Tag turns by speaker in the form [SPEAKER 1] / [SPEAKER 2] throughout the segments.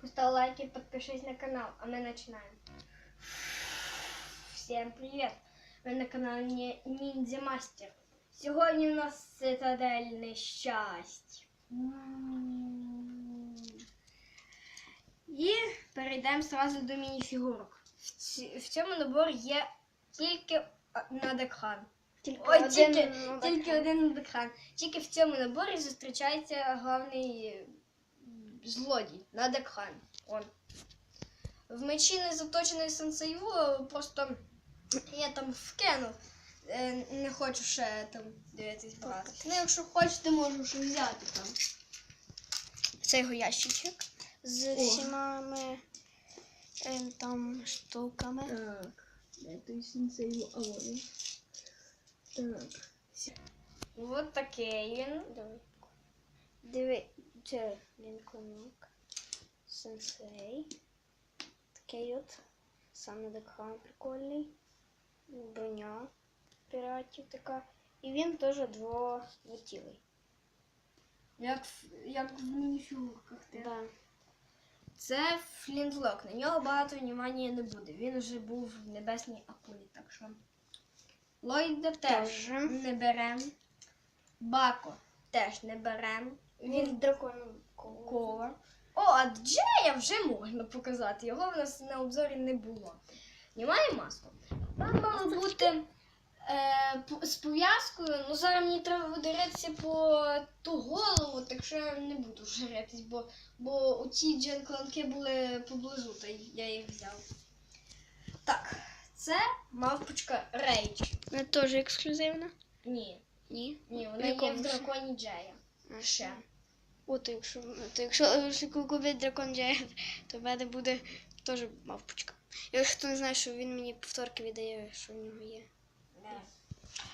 [SPEAKER 1] Поставь лайк и подпишись на канал, а мы начинаем. Всем привет! Ви на каналі Ніндзя Мастер. Сьогодні у нас цитадельне щастя. І перейдемо одразу до мініфігурок. В, цьому наборі є тільки над екран.
[SPEAKER 2] Тільки
[SPEAKER 1] Ой,
[SPEAKER 2] один
[SPEAKER 1] тільки,
[SPEAKER 2] над
[SPEAKER 1] тільки один над. Тільки в цьому наборі зустрічається головний злодій над екран. Он. В мечі не заточений сенсейву, просто я там вкинув. Е, Не хочу ще там дивитись брати. Ну, якщо хочете, можу ще взяти там. Цей його ящичок.
[SPEAKER 2] з
[SPEAKER 1] О.
[SPEAKER 2] всіма ми, ем, там штуками.
[SPEAKER 1] Так, де той сенсейву? А. Так. Вот такий він.
[SPEAKER 2] Диви. Диви, це лінконок, сенсей. Такий от. Сам над прикольний. Броня піратів така. І він теж дво, двотілий.
[SPEAKER 1] Як як в мініфігурках. ти.
[SPEAKER 2] Да.
[SPEAKER 1] Це флінтлок. На нього багато внимання не буде. Він вже був в небесній акулі, так що. Ллойда теж
[SPEAKER 2] Теж.
[SPEAKER 1] не берем. Бако теж не берем.
[SPEAKER 2] Він драконом
[SPEAKER 1] кова. О, а Джея вже можна показати. Його в нас на обзорі не було. Немає масла. Там мало бути е, з пов'язкою. Ну зараз мені треба буде по ту голову, так що я не буду вже ритись, бо, бо оці дженкланки були поблизу, та я їх взяв. Так, це мавпочка Рейдж.
[SPEAKER 2] Вона теж ексклюзивна?
[SPEAKER 1] Ні,
[SPEAKER 2] Ні.
[SPEAKER 1] ні, вона є в драконі Джея. Ще.
[SPEAKER 2] От якщо, то якщо е, купить дракон Джея, то в мене буде теж мавпочка. Якщо хто не знає, що він мені повторки віддає, що в нього є.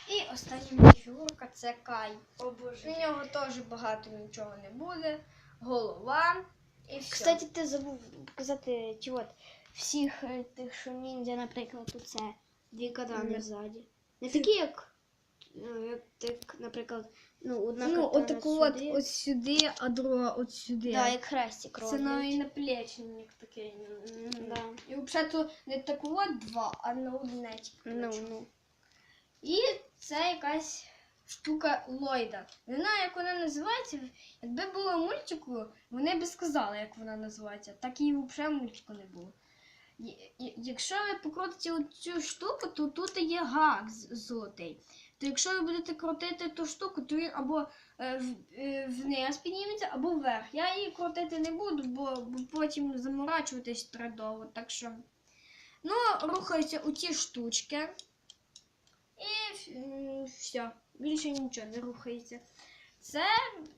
[SPEAKER 1] І остання моя фігурка це Кай.
[SPEAKER 2] О боже.
[SPEAKER 1] У нього теж багато нічого не буде. Голова і все.
[SPEAKER 2] Кстати, ти забув показати ті от всіх е, тих, що ніндзя, наприклад, тут це дві кадани
[SPEAKER 1] Мгм.
[SPEAKER 2] ззаді. Не такі, як, ну, як так, наприклад, ну, одна
[SPEAKER 1] ну, от,
[SPEAKER 2] сюди.
[SPEAKER 1] от сюди, а друга от сюди.
[SPEAKER 2] Да, як хрестик
[SPEAKER 1] це
[SPEAKER 2] роблять.
[SPEAKER 1] навіть наплечник такий.
[SPEAKER 2] Да.
[SPEAKER 1] І взагалі то не таку от два, а на одне. тільки
[SPEAKER 2] Ну, ну.
[SPEAKER 1] І це якась штука Ллойда. Не знаю, як вона називається. Якби було мультику, вони б сказали, як вона називається. Так і взагалі мультику не було. Якщо ви покрутите цю штуку, то тут є гак з- золотий. То якщо ви будете крутити ту штуку, то він або е, в- е, вниз підніметься, або вверх. Я її крутити не буду, бо, потім заморачуватись треба. Так що. Ну, рухаються у ті штучки. І все. Більше нічого не рухається. Це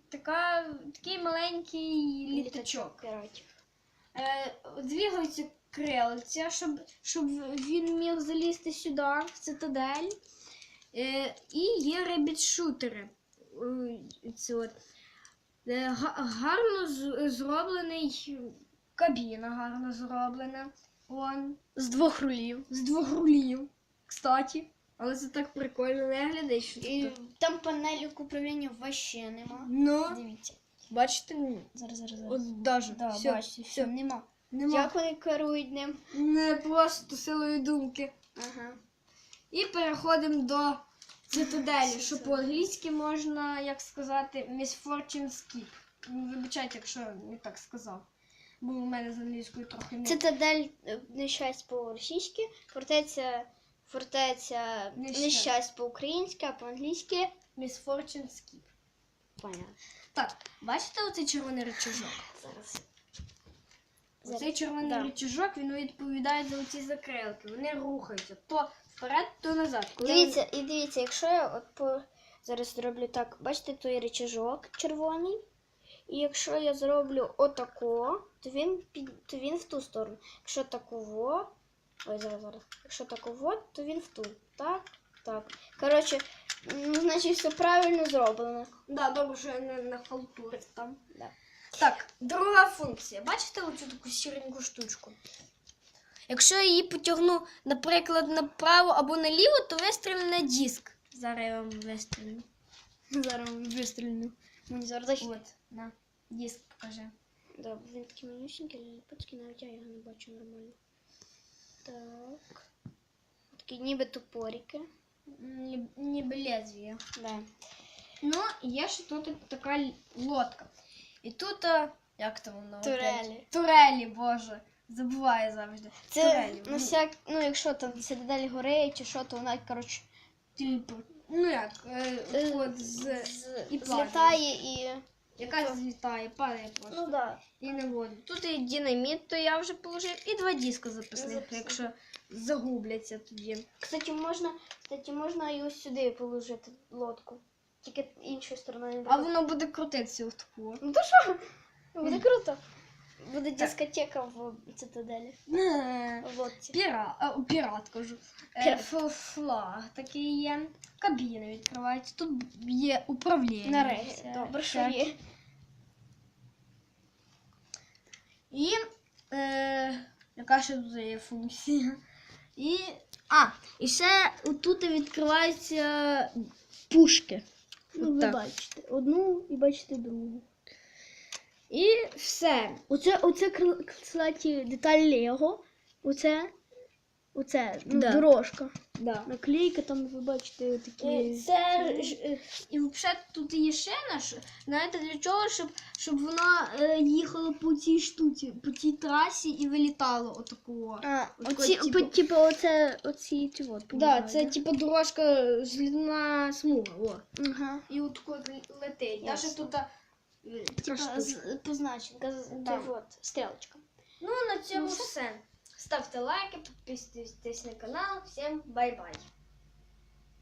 [SPEAKER 1] така, такий маленький літачок. Е, двигаються крилця, щоб, щоб він міг залізти сюди, в цитадель. Е, і є ребіт-шутери. Е, це от. Е, гарно зроблений кабіна гарно зроблена. Вон,
[SPEAKER 2] З двох рулів.
[SPEAKER 1] з двох рулів. Кстати. Але це так прикольно виглядає, що
[SPEAKER 2] І
[SPEAKER 1] тут-
[SPEAKER 2] там панелі управління вообще нема.
[SPEAKER 1] Ну,
[SPEAKER 2] Дивіться.
[SPEAKER 1] бачите.
[SPEAKER 2] Зараз, зараз, зараз.
[SPEAKER 1] От даже.
[SPEAKER 2] Да,
[SPEAKER 1] все,
[SPEAKER 2] бачите,
[SPEAKER 1] все.
[SPEAKER 2] все, нема.
[SPEAKER 1] Нема.
[SPEAKER 2] Як вони керують ним?
[SPEAKER 1] Не просто силою думки.
[SPEAKER 2] Ага.
[SPEAKER 1] І переходимо до цитаделі, що по-англійськи можна, як сказати, misfortune skip. Ну, Вибачайте, якщо я не так сказав. Бо у мене з англійською трохи не.
[SPEAKER 2] Цитадель е, нещасть по-російськи, фортеця, фортеця
[SPEAKER 1] Нещасть.
[SPEAKER 2] нещасть по-українськи, а по-англійськи.
[SPEAKER 1] Misfortune skip.
[SPEAKER 2] Понятно.
[SPEAKER 1] Так, бачите оцей червоний рычажок?
[SPEAKER 2] Зараз.
[SPEAKER 1] Оцей червоний
[SPEAKER 2] Да.
[SPEAKER 1] рычажок, він відповідає за оці закрилки. Вони рухаються то вперед, то назад. Коли
[SPEAKER 2] Дивіться, і дивіться, якщо я от по зараз зроблю так, бачите той речажок червоний. І якщо я зроблю отако, то він під то він в ту сторону. Якщо таково. Ой, зараз, зараз. Якщо таково, то він в ту. Так, так. Коротше, ну, значить, все правильно зроблено.
[SPEAKER 1] Да, добре, що я не нахалтурив там.
[SPEAKER 2] Да.
[SPEAKER 1] Так, друга функція. Бачите оцю таку сіреньку штучку? Якщо я її потягну, наприклад, направо або наліво, то вистрілю на диск. Зараз я вам вистрілю.
[SPEAKER 2] Зараз вистрільну. Мені зараз
[SPEAKER 1] От, на, диск покажи.
[SPEAKER 2] Да, він такий манюсенький, ліліпецький, навіть я його не бачу нормально. Так. Такі ніби топорики.
[SPEAKER 1] Ні- Ніби лезвія.
[SPEAKER 2] Да.
[SPEAKER 1] Ну, є ще тут така лодка. І тут, а, як там воно?
[SPEAKER 2] Турелі.
[SPEAKER 1] Турелі, боже. Забуваю завжди.
[SPEAKER 2] Це
[SPEAKER 1] Турелі.
[SPEAKER 2] ну, всяк, ну, якщо там цитадель гори чи що, то вона, коротше,
[SPEAKER 1] Типу, ну як, е,
[SPEAKER 2] Е,
[SPEAKER 1] от з,
[SPEAKER 2] з,
[SPEAKER 1] і
[SPEAKER 2] злітає і.
[SPEAKER 1] яка злітає, падає просто.
[SPEAKER 2] Ну да.
[SPEAKER 1] І не воду. Тут і динаміт, то я вже положив, і два диска записних,
[SPEAKER 2] Записних.
[SPEAKER 1] якщо загубляться тоді.
[SPEAKER 2] Кстати, можна, кстати, можна і ось сюди положити лодку. Тільки іншою стороною.
[SPEAKER 1] А воно буде крутитися в таку.
[SPEAKER 2] Ну то що? Буде круто. Буде дискотека в цитаделі.
[SPEAKER 1] Е,
[SPEAKER 2] лодці.
[SPEAKER 1] Піра, а, пірат кажу. Е,
[SPEAKER 2] Пірат.
[SPEAKER 1] ф- флаг такий є. Кабіна відкривається. Тут є управління.
[SPEAKER 2] Нарешті. Добре, що
[SPEAKER 1] Так.
[SPEAKER 2] є.
[SPEAKER 1] І е, яка ще тут є функція? І. А, і ще тут відкриваються пушки.
[SPEAKER 2] Ну, ви
[SPEAKER 1] Так.
[SPEAKER 2] бачите. Одну і бачите другу.
[SPEAKER 1] І все.
[SPEAKER 2] Оце, оце кстати, деталь Лего. Оце, оце ну,
[SPEAKER 1] Да.
[SPEAKER 2] дорожка.
[SPEAKER 1] Да.
[SPEAKER 2] Наклейка, там ви бачите такі.
[SPEAKER 1] Це ж, е, і взагалі тут є ще наш. Знаєте для чого? Щоб, щоб вона е, їхала по цій штуці, по цій трасі і вилітало отакого.
[SPEAKER 2] А,
[SPEAKER 1] От
[SPEAKER 2] оці,
[SPEAKER 1] типу-
[SPEAKER 2] по- типу, оце, оці ті от.
[SPEAKER 1] Да, це типу дорожка злітна смуга. О.
[SPEAKER 2] Ага.
[SPEAKER 1] І от тут летить. Даже
[SPEAKER 2] Ясно.
[SPEAKER 1] тут е,
[SPEAKER 2] Типа
[SPEAKER 1] трошки.
[SPEAKER 2] з- позначенка, з-
[SPEAKER 1] Да.
[SPEAKER 2] от, стрілочка.
[SPEAKER 1] Ну, на цьому
[SPEAKER 2] Ну, все.
[SPEAKER 1] Все. Ставте лайки, подписывайтесь на канал. Всем бай-бай.